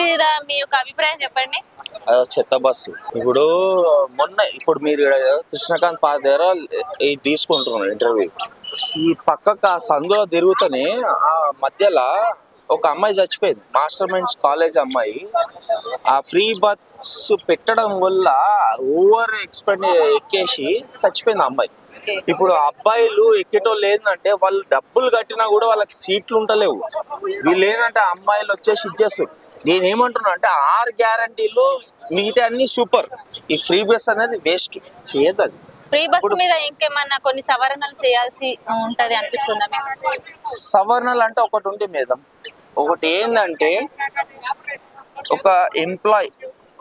మీద మీ యొక్క అభిప్రాయం చెప్పండి. అదో చెత్త బస్సు. ఇప్పుడు మొన్న ఇప్పుడు మీరు కృష్ణకాంత్ పాద దగ్గర ఇది తీసుకుంటున్నాను ఇంటర్వ్యూ. ఈ పక్కకు ఆ సందులో తిరుగుతూనే ఆ మధ్యలో ఒక అమ్మాయి చచ్చిపోయింది. మాస్టర్ మైండ్స్ కాలేజ్ అమ్మాయి. ఆ ఫ్రీ బస్సు పెట్టడం వల్ల ఓవర్ ఎక్స్పెండ్ ఎక్కేసి చచ్చిపోయింది అమ్మాయి. ఇప్పుడు అబ్బాయిలు ఎక్కేటోళ్ళు ఏంటంటే వాళ్ళు డబ్బులు కట్టినా కూడా వాళ్ళకి సీట్లు ఉంటలేవు వీళ్ళు ఏంటంటే అమ్మాయిలు వచ్చేసి ఇచ్చేస్తారు. నేను ఏమంటున్నా అంటే ఆరు గ్యారంటీలు మిగతా అన్ని సూపర్. ఈ ఫ్రీ బస్ అనేది వేస్ట్. చేయదు అది. ఫ్రీ బస్ మీద ఇంకేమన్నా కొన్ని సవరణలు చేయాల్సి ఉంటది అనిపిస్తుందా సవరణలు అంటే ఒకటి ఉంది మేడం. ఒకటి ఏంటంటే ఒక ఎంప్లాయ్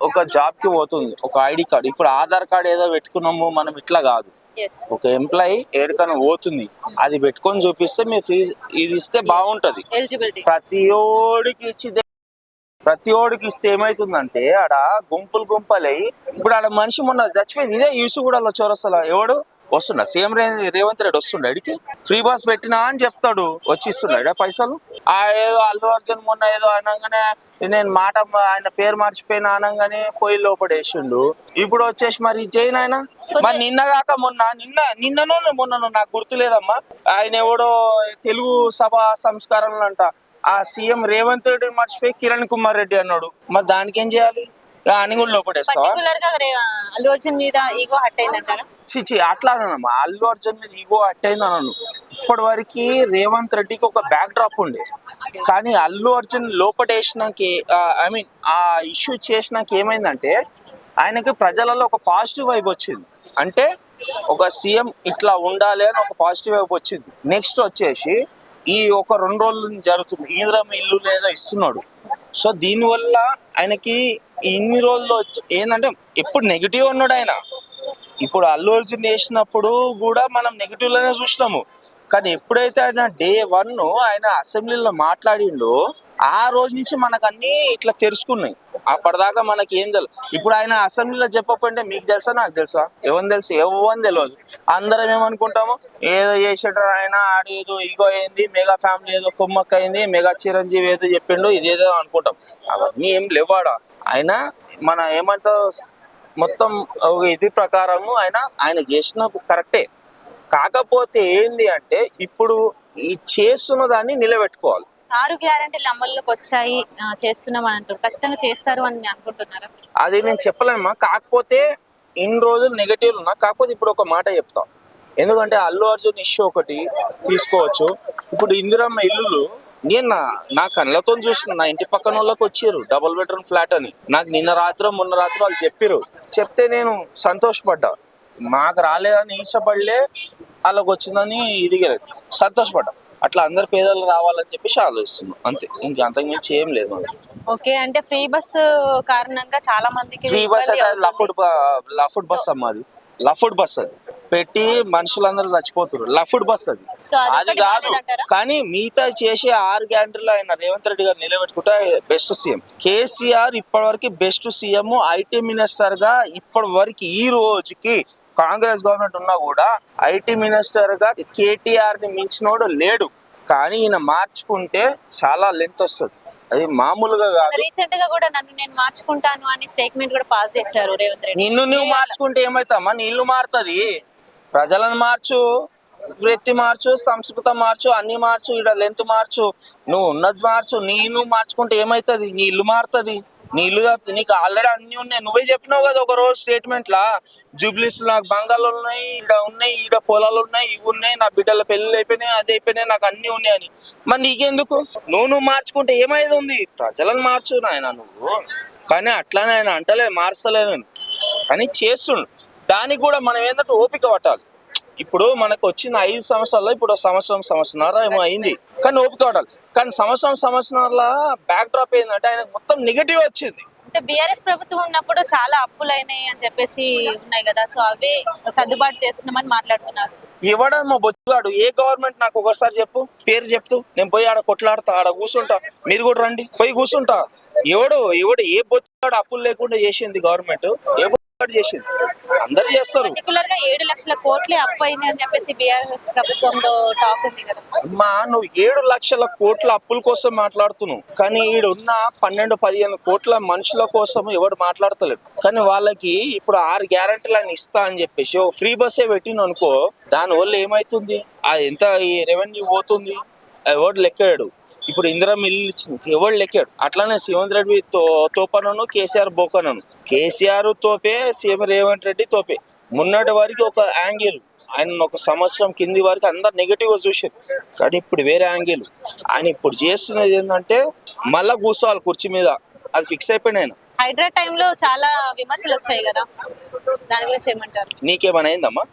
ఒక జాబ్కి పోతుంది. ఒక ఐడి కార్డ్. ఇప్పుడు ఆధార్ కార్డ్ ఏదో పెట్టుకున్నాము మనం ఇట్లా కాదు. ఒక ఎంప్లాయ్ ఏడికైనా పోతుంది. అది పెట్టుకొని చూపిస్తే మీరు ఫ్రీ ఇది ఇస్తే బాగుంటది. ప్రతి ఓడికి ఇచ్చి ప్రతి ఓడికి ఇస్తే ఏమైతుందంటే ఆడ గుంపులు గుంపలై ఇప్పుడు ఆడ మనిషి మొన్న చచ్చిపోయింది. ఇదే యూసు కూడా చౌరస్తల ఎవడు? వస్తుండ సీఎం రే- రేవంత్ రెడ్డి వస్తుండ అడిగి ఫ్రీ బస్ పెట్టినా అని చెప్తాడు. వచ్చి ఇస్తున్నాడు పైసలు? ఆ ఏదో అల్లు అర్జున్ మొన్న ఏదో అనగానే నేను మాట ఆయన పేరు మర్చిపోయినా అనగానే పోయి లోపడేసిండు ఇప్పుడు వచ్చేసి మరి జైన్ ఆయన? మరి నిన్న కాక మొన్న నిన్న నిన్ననో మొన్ననో నాకు గుర్తులేదమ్మా. ఆయన ఎవడో తెలుగు సభ సంస్కారంలో అంట ఆ సీఎం రేవంత్ రెడ్డి మర్చిపోయి కిరణ్ కుమార్ రెడ్డి అన్నాడు. మరి దానికి ఏం చేయాలి? అని కూడా లోపడేస్తావా అల్లు అర్జున్ మీద ఈగో హట్ అయిందంటారా? చిచి అట్లా అనమ్మా అల్లు అర్జున్ మీద ఈగో అట్టయింది అన్నాను ఇప్పటి వరకు రేవంత్ రెడ్డికి ఒక బ్యాక్ డ్రాప్ ఉండే. కానీ అల్లు అర్జున్ లోపటేసినాక ఐ మీన్ ఆ ఇష్యూ చేసినాక ఏమైందంటే ఆయనకి ప్రజలలో ఒక పాజిటివ్ వైబ్ వచ్చింది. అంటే ఒక సీఎం ఇట్లా ఉండాలి అని ఒక పాజిటివ్ వైబ్ వచ్చింది. నెక్స్ట్ వచ్చేసి ఈ ఒక రెండు రోజుల నుంచి జరుగుతుంది. ఈంద్రం ఇల్లు లేదా ఇస్తున్నాడు. సో దీనివల్ల ఆయనకి ఇన్ని రోజుల్లో ఏంటంటే ఎప్పుడు నెగిటివ్ ఉన్నాడు ఆయన. ఇప్పుడు అల్లు అర్జున్ చేసినప్పుడు కూడా మనం నెగిటివ్లోనే చూసినాము. కానీ ఎప్పుడైతే ఆయన డే వన్ ఆయన అసెంబ్లీలో మాట్లాడిండో ఆ రోజు నుంచి మనకు అన్ని ఇట్లా తెలుసుకున్నాయి అప్పటిదాకా మనకి ఏం తెలియదు ఇప్పుడు ఆయన అసెంబ్లీలో చెప్పకపోతే మీకు తెలుసా నాకు తెలుసా? ఎవరిని తెలుసు? ఎవరిని తెలియదు అందరం ఏమనుకుంటాము? ఏదో చేసేటారు ఆయన ఆడేదో ఇగో అయింది మెగా ఫ్యామిలీ ఏదో కొమ్మక్క అయింది మెగా చిరంజీవి ఏదో చెప్పిండు ఇదేదో అనుకుంటాం. అవన్నీ ఏం లేవాడా? ఆయన మన ఏమంటారు మొత్తం ఇది ప్రకారము ఆయన ఆయన చేసిన కరెక్టే. కాకపోతే ఏంది అంటే ఇప్పుడు ఈ చేస్తున్న దాన్ని నిలబెట్టుకోవాలి. ఆరు గ్యారంటీలు అమల్లోకి వచ్చాయి చేస్తున్నాం అని అంటారు ఖచ్చితంగా చేస్తారు అని అనుకుంటున్నారా? అది నేను చెప్పలేమా? కాకపోతే ఇన్ని రోజులు నెగటివ్ ఉన్నా కాకపోతే ఇప్పుడు ఒక మాట చెప్తా. ఎందుకంటే అల్లు అర్జున్ ఇష్యూ ఒకటి తీసుకోవచ్చు. ఇప్పుడు ఇందిరమ్మ ఇల్లులు నేను నా నా కళ్ళతో చూసిన నా ఇంటి పక్కన వాళ్ళకి వచ్చారు. డబుల్ బెడ్రూమ్ ఫ్లాట్ అని. నాకు నిన్న రాత్రి మొన్న రాత్రి వాళ్ళు చెప్పారు చెప్తే నేను సంతోషపడ్డా. మాకు రాలేదని ఇష్టపడలే వాళ్ళకి వచ్చిందని ఇది సంతోషపడ్డా. అట్లా అందరు పేదలు రావాలని చెప్పేసి ఆలోచిస్తున్నాం. అంతే. ఇంకా అంతకుమించి ఏం లేదు మనకి ఓకే. అంటే ఫ్రీ బస్ కారణంగా చాలా మందికి ఫ్రీ బస్ అయితే. లఫుడ్ లఫుడ్ బస్ అమ్మ అది. లఫుడ్ బస్ అది. పెట్టి మనుషులందరూ చచ్చిపోతున్నారు లఫుడ్ బస్ అది. అది కాదు? కానీ మిగతా చేసే ఆరు గ్యారంటీలు ఆయన రేవంత్ రెడ్డి గారు నిలబెట్టుకుంటే బెస్ట్ సీఎం. కేసీఆర్ ఇప్పటి వరకు బెస్ట్ సీఎం ఐటీ మినిస్టర్గా ఇప్పటి వరకు ఈ రోజుకి కాంగ్రెస్ గవర్నమెంట్ ఉన్నా కూడా ఐటీ మినిస్టర్గా కేటీఆర్ని మించినోడు లేడు. కానీ ఈయన మార్చుకుంటే చాలా లెంత్ వస్తుంది. అది మామూలుగా కాదు. రీసెంట్గా కూడా నన్ను నేను మార్చుకుంటాను అని స్టేట్మెంట్ కూడా పాస్ చేశారు రేవంత్ రెడ్డి. నిన్ను నువ్వు మార్చుకుంటే ఏమైతామా? నీ ఇల్లు మారుతుంది. ప్రజలను మార్చు వృత్తి మార్చు సంస్కృతం మార్చు అన్ని మార్చు ఇక్కడ లెంత్ మార్చు నువ్వు ఉన్నది మార్చు నీ మార్చుకుంటే ఏమైతుంది? నీ ఇల్లు మారుతుంది? నీ ఇల్లు తప్పితే నీకు ఆల్రెడీ అన్ని ఉన్నాయి. నువ్వే చెప్పినావు కదా ఒక రోజు స్టేట్మెంట్ లా జూబ్లీస్ నాకు బంగాలు ఉన్నాయి ఈడ ఉన్నాయి ఈడ పొలాలు ఉన్నాయి ఇవి ఉన్నాయి నా బిడ్డల పెళ్ళిళ్ళు అయిపోయినాయి అది అయిపోయినాయి నాకు అన్ని ఉన్నాయి అని. మరి నీకెందుకు? నువ్వు నువ్వు మార్చుకుంటే ఏమైంది ఉంది? ప్రజలను మార్చు నాయన నువ్వు. కానీ అట్లానే ఆయన అంటలే మార్చలేను కానీ చేస్తుండు. దానికి కూడా మనం ఏంటంటే ఓపిక పట్టాలి. ఇప్పుడు మనకు వచ్చిన ఐదు సంవత్సరాల్లో ఇప్పుడు సంవత్సరం సంవత్సరాల ఏమో అయింది. కానీ ఓపిక పట్టాలి. కానీ సంవత్సరం సంవత్సరాల బ్యాక్ డ్రాప్ ఏంటంటే ఆయన మొత్తం నెగిటివ్ వచ్చింది. అంటే బీఆర్ఎస్ ప్రభుత్వం ఉన్నప్పుడు చాలా అప్పులు అయినాయి అని చెప్పేసి ఉన్నాయి కదా. సో అవే సర్దుబాటు చేస్తున్నామని మాట్లాడుతున్నారు. ఇవ్వడం మా బొచ్చుగాడు ఏ గవర్నమెంట్ నాకు ఒకసారి చెప్పు. పేరు చెప్తూ. నేను పోయి ఆడ కొట్లాడతా ఆడ కూర్చుంటా మీరు కూడా రండి. పోయి కూర్చుంటా ఎవడు ఎవడు ఏ బొచ్చుగాడు అప్పులు లేకుండా చేసింది గవర్నమెంట్ ఏ బొచ్చుగాడు చేసింది? అందరు చేస్తారు. పర్టికులర్గా ఏడు లక్షల కోట్లే అప్పు అయింది అని చెప్పేసి బీఆర్ఎస్ ప్రభుత్వంలో టాక్ ఉంది కదా. అమ్మా నువ్వు ఏడు లక్షల కోట్ల అప్పుల కోసం మాట్లాడుతున్నావు. కానీ ఈడున్న పన్నెండు పదిహేను కోట్ల మనుషుల కోసం ఎవడు మాట్లాడతలేడు. కానీ వాళ్ళకి ఇప్పుడు ఆరు గ్యారంటీలు అని ఇస్తా అని చెప్పేసి ఓ ఫ్రీ బస్సే పెట్టిన అనుకో దాని వల్ల ఏమైతుంది? అది ఎంత ఈ రెవెన్యూ పోతుంది? ఎవడు లెక్కాడు? ఇప్పుడు ఇందిరా మిల్లు ఇచ్చింది. ఎవడు లెక్కాడు? అట్లానే రేవంత్ రెడ్డి తో తోపనను కేసీఆర్ బోకనను. కేసీఆర్ తోపే సీఎం రేవంత్ రెడ్డి తోపే. మొన్నటి వరకు ఒక యాంగిల్. ఆయన ఒక సంవత్సరం కింది వరకు అందరు నెగిటివ్గా చూశారు. కానీ ఇప్పుడు వేరే యాంగిల్. ఆయన ఇప్పుడు చేస్తున్నది ఏంటంటే మళ్ళా కూర్చోవాలి కుర్చీ మీద. అది ఫిక్స్ అయిపోయిన ఆయన. హైడ్రా టైంలో చాలా విమర్శలు వచ్చాయి కదా? దాని గురించి ఏమంటారు? నీకేమైనా అయిందమ్మా?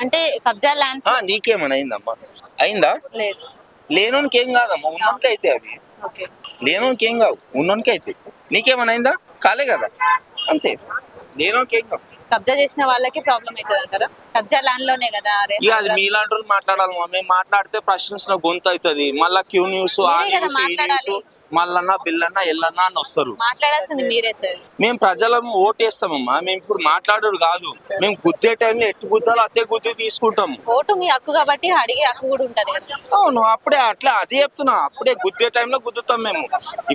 అంటే కబ్జా ల్యాండ్స్ నీకేమైనా అయిందమ్మా? అయిందా? లేదు. లేనోనికి ఏం కాదమ్మా ఉన్నోనికి అయితే అది లేనోనికి ఏం కావు ఉన్నోనికి అయితే నీకేమైనా అయిందా? కాలే కదా. అంతే. లేనోనికి ఏం కావు కబ్జా చేసిన వాళ్ళకి ప్రాబ్లం అవుతుంది అంటారా? కబ్జా ల్యాండ్లోనే కదా ఇక అది మీలాంటి వాళ్ళు మాట్లాడాలి. మేము. మాట్లాడితే ప్రశ్నించిన గొంతు అవుతుంది. మళ్ళా క్యూ న్యూస్ ఆ మీరే కదా న్యూస్ ఈ న్యూస్ మాట్లాడాలి. మల్లన్న బిల్లన్న ఎల్లన్న అని వస్తారు. మాట్లాడాల్సింది మీరే సార్. మేము ప్రజలం ఓటేస్తామమ్మా మేము ఇప్పుడు మాట్లాడరు కాదు. మేము గుద్దే టైంలో ఎట్టు గుద్దాలో అదే గుద్ది తీసుకుంటాం. ఓటు మీ హక్కు కాబట్టి అడిగే హక్కు కూడా ఉంటది కదా. అవును అప్పుడే అట్లా అదే చెప్తున్నా. అప్పుడే గుద్దే టైంలో గుద్దుతాం మేము.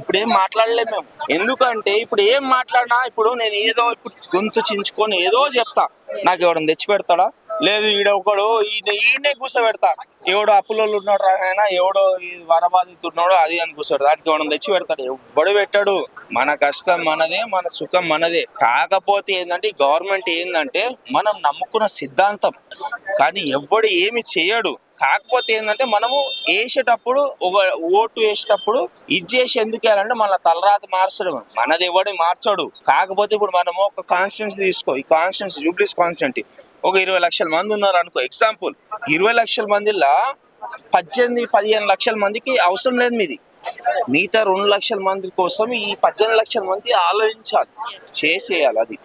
ఇప్పుడు ఏం మాట్లాడలేము మేము. ఎందుకంటే ఇప్పుడు ఏం మాట్లాడినా ఇప్పుడు నేను ఏదో ఇప్పుడు గొంతు చించుకొని ఏదో చెప్తా. నాకు ఎవడని తెచ్చి పెడతాడా? లేదు ఈడ ఒకడు ఈయనే కూర్చోబెడతా ఎవడో అప్పులలో ఉన్నాడు ఆయన ఎవడో ఈ వరబాధితున్నాడో అది అని కూర్చోడు దానికి ఎవడని తెచ్చి పెడతాడు. ఎవడు పెట్టాడు? మన కష్టం మనదే మన సుఖం మనదే. కాకపోతే ఏంటంటే గవర్నమెంట్ ఏంటంటే మనం నమ్ముకున్న సిద్ధాంతం. కానీ ఎవడు ఏమి చేయడు. కాకపోతే ఏంటంటే మనము వేసేటప్పుడు ఒక ఓటు వేసేటప్పుడు ఇది చేసి ఎందుకు వేయాలంటే మన తలరాత మార్చడం. మనది ఎవడు మార్చడు. కాకపోతే ఇప్పుడు మనము ఒక కాన్స్టిట్యున్సీ తీసుకో. ఈ కాన్స్టిట్యున్సీ జూబ్లీస్ కాన్స్టిట్యున్సీ ఒక ఇరవై లక్షల మంది ఉన్నారు అనుకో. ఎగ్జాంపుల్ ఇరవై లక్షల మందిలో పద్దెనిమిది పదిహేను లక్షల మందికి అవసరం లేదు మీది. మిగతా రెండు లక్షల మంది కోసం ఈ పద్దెనిమిది లక్షల మంది ఆలోచించాలి. చేసేయాలి అది.